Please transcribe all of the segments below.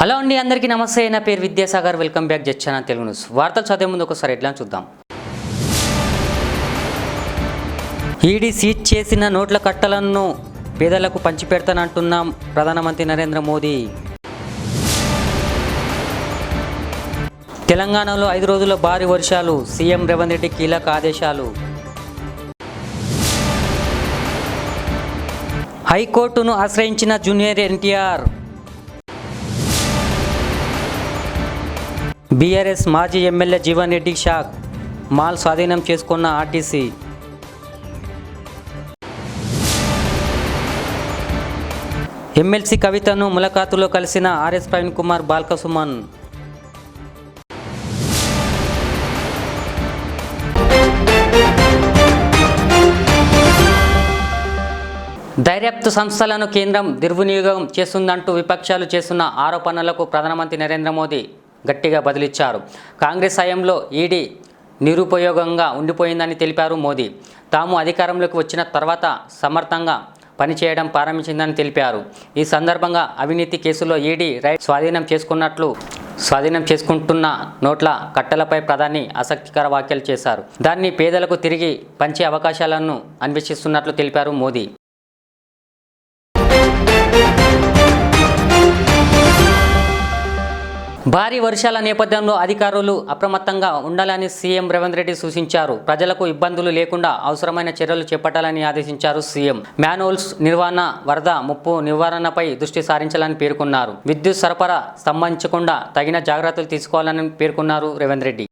Hello అండి అందరికీ నమస్తే. నా పేరు విద్యాసాగర్. వెల్కమ్ బ్యాక్ జచ్చాన తెలుగు న్యూస్. వార్తలు చదివే ముందు ఒకసారి ఎట్లా చూద్దాం. ఈడీ సీజ్ చేసిన నోట్ల కట్టలను పేదలకు పంచిపెడతానంటున్నాం ప్రధానమంత్రి నరేంద్ర మోదీ. తెలంగాణలో ఐదు రోజుల భారీ వర్షాలు సీఎం రేవంత్ రెడ్డి కీలక ఆదేశాలు. హైకోర్టును ఆశ్రయించిన జూనియర్ ఎన్టీఆర్. బీఆర్ఎస్ మాజీ MLA Jeevan Reddy shock. Mall స్వాధీనం చేసుకున్న ఆర్టీసీ. ఎమ్మెల్సీ కవితను ములకాతులో కలిసిన ఆర్ఎస్ ప్రవీణ్ కుమార్ బాల్కసుమన్. దర్యాప్తు సంస్థలను కేంద్రం దుర్వినియోగం చేస్తుందంటూ విపక్షాలు చేస్తున్న ఆరోపణలకు ప్రధానమంత్రి నరేంద్ర మోదీ. గట్టిగా బదిలిచ్చారు. కాంగ్రెస్ హయాంలో ఈడీ నిరుపయోగంగా ఉండిపోయిందని తెలిపారు మోదీ. తాము అధికారంలోకి వచ్చిన తర్వాత సమర్థంగా పనిచేయడం ప్రారంభించిందని తెలిపారు. ఈ సందర్భంగా అవినీతి కేసులో ఈడీ రైట్ స్వాధీనం చేసుకున్నట్లు స్వాధీనం చేసుకుంటున్న నోట్ల కట్టలపై ప్రధాని ఆసక్తికర వ్యాఖ్యలు చేశారు. దాన్ని పేదలకు తిరిగి పంచే అవకాశాలను అన్వేషిస్తున్నట్లు తెలిపారు మోదీ. భారీ వర్షాల నేపథ్యంలో అధికారులు అప్రమత్తంగా ఉండాలని సీఎం రేవంత్ రెడ్డి సూచించారు. ప్రజలకు ఇబ్బందులు లేకుండా అవసరమైన చర్యలు చేపట్టాలని ఆదేశించారు సీఎం. మ్యాన్హోల్స్ నిర్వహణ వరద ముప్పు నివారణపై దృష్టి సారించాలని పేర్కొన్నారు. విద్యుత్ సరఫరా స్తంభించకుండా తగిన జాగ్రత్తలు తీసుకోవాలని పేర్కొన్నారు రేవంత్ రెడ్డి.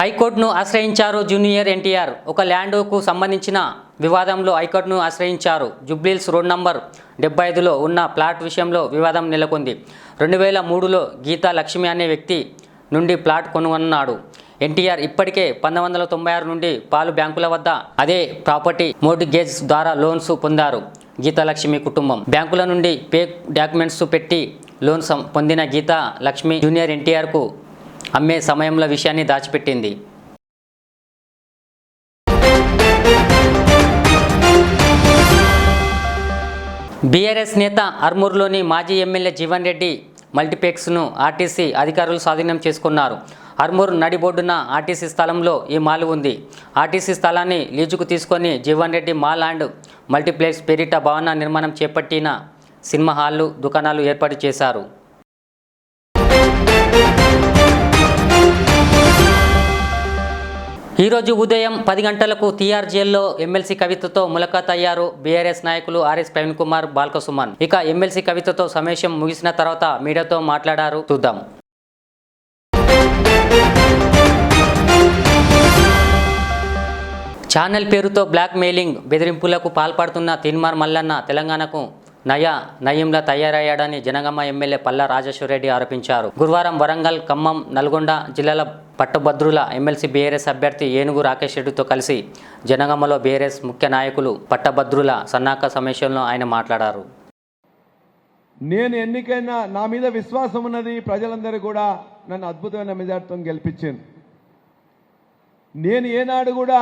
హైకోర్టును ఆశ్రయించారు జూనియర్ ఎన్టీఆర్. ఒక ల్యాండ్కు సంబంధించిన వివాదంలో హైకోర్టును ఆశ్రయించారు. జుబ్లీల్స్ రోడ్ నంబర్ డెబ్బై ఐదులో ఉన్న ప్లాట్ విషయంలో వివాదం నెలకొంది. రెండు వేల మూడులో గీతా లక్ష్మి అనే వ్యక్తి నుండి ప్లాట్ కొనుగొన్నాడు. ఎన్టీఆర్ ఇప్పటికే పంతొమ్మిది వందల తొంభై ఆరు నుండి పాలు బ్యాంకుల వద్ద అదే ప్రాపర్టీ మోర్టిగేజ్ ద్వారా లోన్స్ పొందారు. గీతాలక్ష్మి కుటుంబం. బ్యాంకుల నుండి పే డాక్యుమెంట్స్ పెట్టి లోన్ సం- పొందిన గీతా లక్ష్మి జూనియర్ ఎన్టీఆర్కు అమ్మే సమయంలో విషయాన్ని దాచిపెట్టింది. బీఆర్ఎస్ నేత అర్మూర్లోని మాజీ ఎమ్మెల్యే జీవన్ రెడ్డి మల్టీప్లెక్స్ను ఆర్టీసీ అధికారులు స్వాధీనం చేసుకున్నారు. అర్మూర్ నడిబొడ్డున ఆర్టీసీ స్థలంలో ఈ మాల్ ఉంది. ఆర్టీసీ స్థలాన్ని లీజుకు తీసుకొని Jeevan Reddy mall and multiplex పేరిట భవన నిర్మాణం చేపట్టిన సినిమా హాళ్ళు దుకాణాలు ఏర్పాటు చేశారు. ఈరోజు ఉదయం పది గంటలకు తీఆర్ జైల్లో ఎమ్మెల్సీ కవితతో ములాఖాత్ అయ్యారు బీఆర్ఎస్ నాయకులు ఆర్ఎస్ ప్రవీణ్ కుమార్ బాల్కసుమన్ ఇక ఎమ్మెల్సీ కవితతో సమావేశం ముగిసిన తర్వాత మీడియాతో మాట్లాడారు చూద్దాం. ఛానల్ పేరుతో బ్లాక్ మెయిలింగ్ బెదిరింపులకు పాల్పడుతున్న తిన్మార్ మల్లన్న తెలంగాణకు నయా నయంలా తయారయ్యాడని జనగమ్మ ఎమ్మెల్యే పల్లా రాజేశ్వరరెడ్డి ఆరోపించారు. గురువారం వరంగల్ ఖమ్మం నల్గొండ జిల్లాల పట్టభద్రుల ఎమ్మెల్సీ బీఆర్ఎస్ అభ్యర్థి ఏనుగు రాకేష్ రెడ్డితో కలిసి జనగమలో బీఆర్ఎస్ ముఖ్య నాయకులు పట్టభద్రుల సన్నాహక సమావేశంలో ఆయన మాట్లాడారు. నేను ఎన్నికైనా నా మీద విశ్వాసం ఉన్నది ప్రజలందరూ కూడా నన్ను అద్భుతమైన మెజార్టీతో గెలిపించింది నేను ఏనాడు కూడా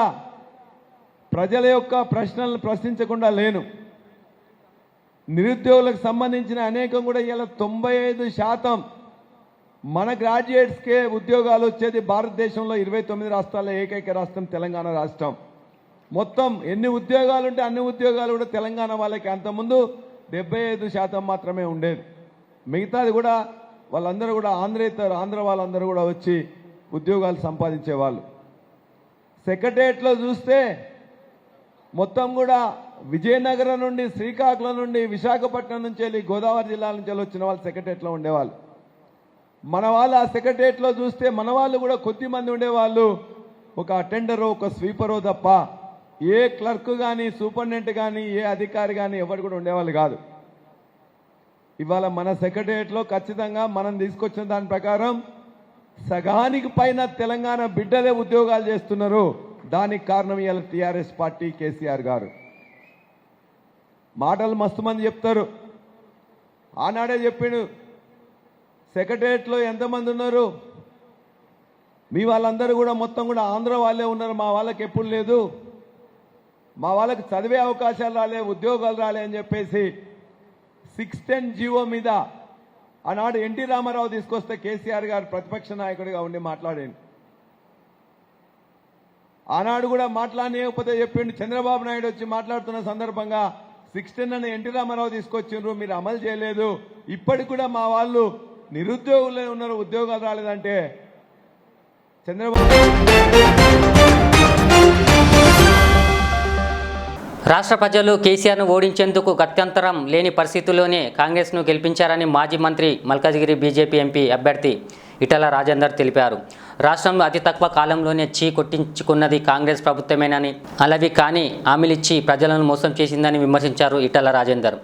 ప్రజల యొక్క ప్రశ్నలను ప్రశ్నించకుండా లేను. నిరుద్యోగులకు సంబంధించిన అనేకం కూడా ఇలా తొంభై ఐదు శాతం మన గ్రాడ్యుయేట్స్కే ఉద్యోగాలు వచ్చేది భారతదేశంలో ఇరవై తొమ్మిది రాష్ట్రాల్లో ఏకైక రాష్ట్రం తెలంగాణ రాష్ట్రం. మొత్తం ఎన్ని ఉద్యోగాలు ఉంటే అన్ని ఉద్యోగాలు కూడా తెలంగాణ వాళ్ళకి. అంతకుముందు డెబ్బై ఐదు శాతం మాత్రమే ఉండేది మిగతాది కూడా వాళ్ళందరూ కూడా ఆంధ్రేతర ఆంధ్ర వాళ్ళందరూ కూడా వచ్చి ఉద్యోగాలు సంపాదించేవాళ్ళు. సెక్రటరియట్లో చూస్తే మొత్తం కూడా విజయనగరం నుండి శ్రీకాకుళం నుండి విశాఖపట్నం నుంచి వెళ్ళి గోదావరి జిల్లా నుంచి వెళ్ళి వచ్చిన వాళ్ళు సెక్రటరియట్లో ఉండేవాళ్ళు. మన వాళ్ళు ఆ సెక్రటరియట్లో చూస్తే మన వాళ్ళు కూడా కొద్ది మంది ఉండేవాళ్ళు. ఒక అటెండరో ఒక స్వీపరో తప్ప ఏ క్లర్క్ కానీ సూపరింటెండెంట్ కానీ ఏ అధికారి కానీ ఎవరు కూడా ఉండేవాళ్ళు కాదు. ఇవాళ మన సెక్రటరియట్లో ఖచ్చితంగా మనం తీసుకొచ్చిన దాని ప్రకారం సగానికి పైన తెలంగాణ బిడ్డలే ఉద్యోగాలు చేస్తున్నారు. దానికి కారణం ఇవాళ టీఆర్ఎస్ పార్టీ కేసీఆర్ గారు. మాటలు మస్తు మంది చెప్తారు. ఆనాడే చెప్పిండు సెక్రటరియట్లో ఎంతమంది ఉన్నారు? మీ వాళ్ళందరూ కూడా మొత్తం కూడా ఆంధ్ర వాళ్ళే ఉన్నారు. మా వాళ్ళకి ఎప్పుడు లేదు. మా వాళ్ళకి చదివే అవకాశాలు రాలే ఉద్యోగాలు రాలే అని చెప్పేసి సిక్స్ టెన్ జీవో మీద ఆనాడు ఎన్టీ రామారావు తీసుకొస్తే కేసీఆర్ గారు ప్రతిపక్ష నాయకుడిగా ఉండి మాట్లాడండి ఆనాడు కూడా మాట్లాడలేకపోతే చెప్పిండు చంద్రబాబు నాయుడు వచ్చి మాట్లాడుతున్న సందర్భంగా సిక్స్టీన్ అని ఎన్టీ రామారావు తీసుకొచ్చిండ్రు మీరు అమలు చేయలేదు. ఇప్పటికి కూడా మా వాళ్ళు నిరుద్యోగులే ఉన్నారు ఉద్యోగాలు రాలేదంటే చంద్రబాబు రాష్ట్ర ప్రజలు కేసీఆర్ను ఓడించేందుకు గత్యంతరం లేని పరిస్థితుల్లోనే కాంగ్రెస్ను గెలిపించారని మాజీ మంత్రి మల్కాజ్గిరి బీజేపీ ఎంపీ అభ్యర్థి ఇటల రాజేందర్ తెలిపారు. రాష్ట్రంలో అతి తక్కువ కాలంలోనే చీ కొట్టించుకున్నది కాంగ్రెస్ ప్రభుత్వమేనని అలవి కానీ హామీలిచ్చి ప్రజలను మోసం చేసిందని విమర్శించారు ఇటల రాజేందర్.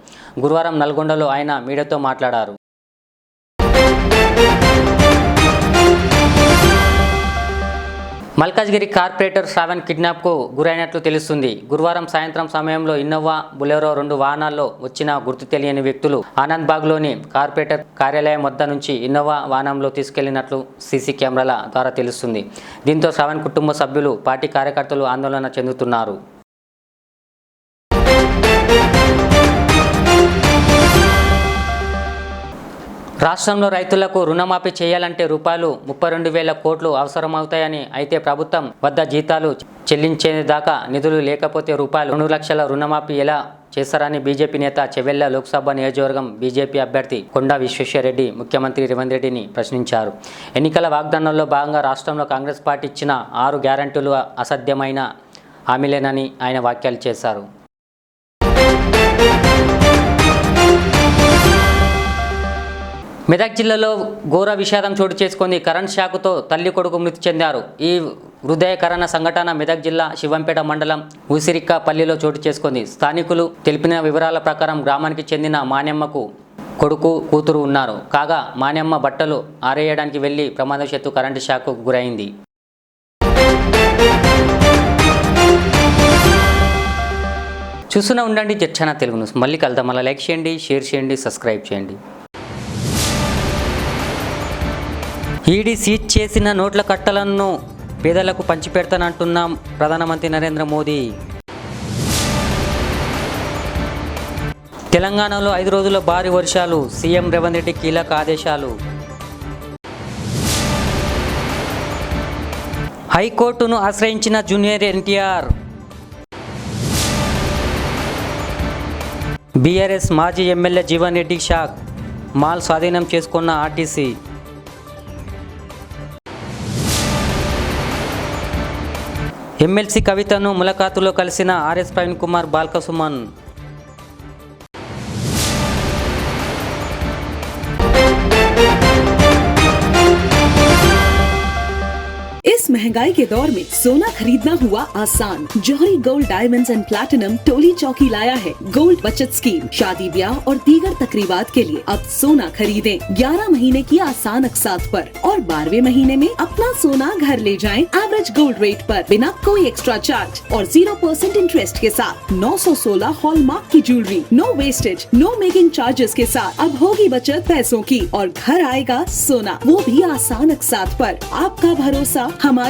గురువారం నల్గొండలో ఆయన మీడియాతో మాట్లాడారు. మల్కాజ్గిరి కార్పొరేటర్ శ్రావణ్ కిడ్నాప్కు గురైనట్లు తెలుస్తుంది. గురువారం సాయంత్రం సమయంలో ఇన్నోవా బులెరో రెండు వాహనాల్లో వచ్చిన గుర్తు తెలియని వ్యక్తులు ఆనంద్బాగ్లోని కార్పొరేటర్ కార్యాలయం వద్ద నుంచి ఇన్నోవా వాహనంలో తీసుకెళ్ళినట్లు సీసీ కెమెరాల ద్వారా తెలుస్తుంది. దీంతో శ్రావణ్ కుటుంబ సభ్యులు పార్టీ కార్యకర్తలు ఆందోళన చెందుతున్నారు. రాష్ట్రంలో రైతులకు రుణమాఫీ చేయాలంటే రూపాయలు ముప్పై రెండు వేల కోట్లు అవసరమవుతాయని అయితే ప్రభుత్వం వద్ద జీతాలు చెల్లించేదాకా నిధులు లేకపోతే రూపాయలు రెండు లక్షల రుణమాఫీ ఎలా చేస్తారని బీజేపీ నేత చెవెల్ల లోక్సభ నియోజకవర్గం బీజేపీ అభ్యర్థి కొండా విశ్వేశ్వరరెడ్డి ముఖ్యమంత్రి రేవంత్ రెడ్డిని ప్రశ్నించారు. ఎన్నికల వాగ్దానంలో భాగంగా రాష్ట్రంలో కాంగ్రెస్ పార్టీ ఇచ్చిన ఆరు గ్యారంటీలు అసాధ్యమైన హామీలేనని ఆయన వ్యాఖ్యలు చేశారు. మెదక్ జిల్లాలో ఘోర విషాదం చోటు చేసుకుంది. కరెంట్ షాకుతో తల్లి కొడుకు మృతి చెందారు. ఈ హృదయకరణ సంఘటన మెదక్ జిల్లా శివంపేట మండలం ఉసిరిక్కపల్లిలో చోటు చేసుకుంది. స్థానికులు తెలిపిన వివరాల ప్రకారం గ్రామానికి చెందిన మాన్యమ్మకు కొడుకు కూతురు ఉన్నారు. కాగా మాన్యమ్మ బట్టలు ఆరేయడానికి వెళ్ళి ప్రమాదశత్తు కరెంటు షాకు గురైంది. చూస్తూనే ఉండండి చర్చన తెలుగు న్యూస్. మళ్ళీ కలుద్దాం. మళ్ళీ లైక్ చేయండి షేర్ చేయండి సబ్స్క్రైబ్ చేయండి. ఈడీ సీజ్ చేసిన నోట్ల కట్టలను పేదలకు పంచిపెడతానంటున్నాం ప్రధానమంత్రి నరేంద్ర మోదీ. తెలంగాణలో ఐదు రోజుల భారీ వర్షాలు సీఎం రేవంత్ రెడ్డి కీలక ఆదేశాలు. హైకోర్టును ఆశ్రయించిన జూనియర్ ఎన్టీఆర్. బీఆర్ఎస్ మాజీ MLA Jeevan Reddy shock mall స్వాధీనం చేసుకున్న ఆర్టీసీ. ఎమ్మెల్సీ కవితను ములకాతులో కలిసిన ఆర్ఎస్ ప్రవీణ్ కుమార్ బాల్కసుమన్ महँगाई के दौर में सोना खरीदना हुआ आसान। Jauhari gold diamonds and platinum Toli Chowki लाया है। गोल्ड बचत स्कीम शादी ब्याह और दीगर तकरीबात के लिए अब सोना खरीदे। ग्यारह महीने की आसान अकसात पर और बारहवें महीने में अपना सोना घर ले जाएँ एवरेज गोल्ड रेट पर बिना कोई एक्स्ट्रा चार्ज और ज़ीरो परसेंट इंटरेस्ट के साथ। 916 हॉलमार्क की jewellery no wastage no making charges के साथ। अब होगी बचत पैसों की और घर आएगा सोना। वो भी आसान अकसात पर। आपका भरोसा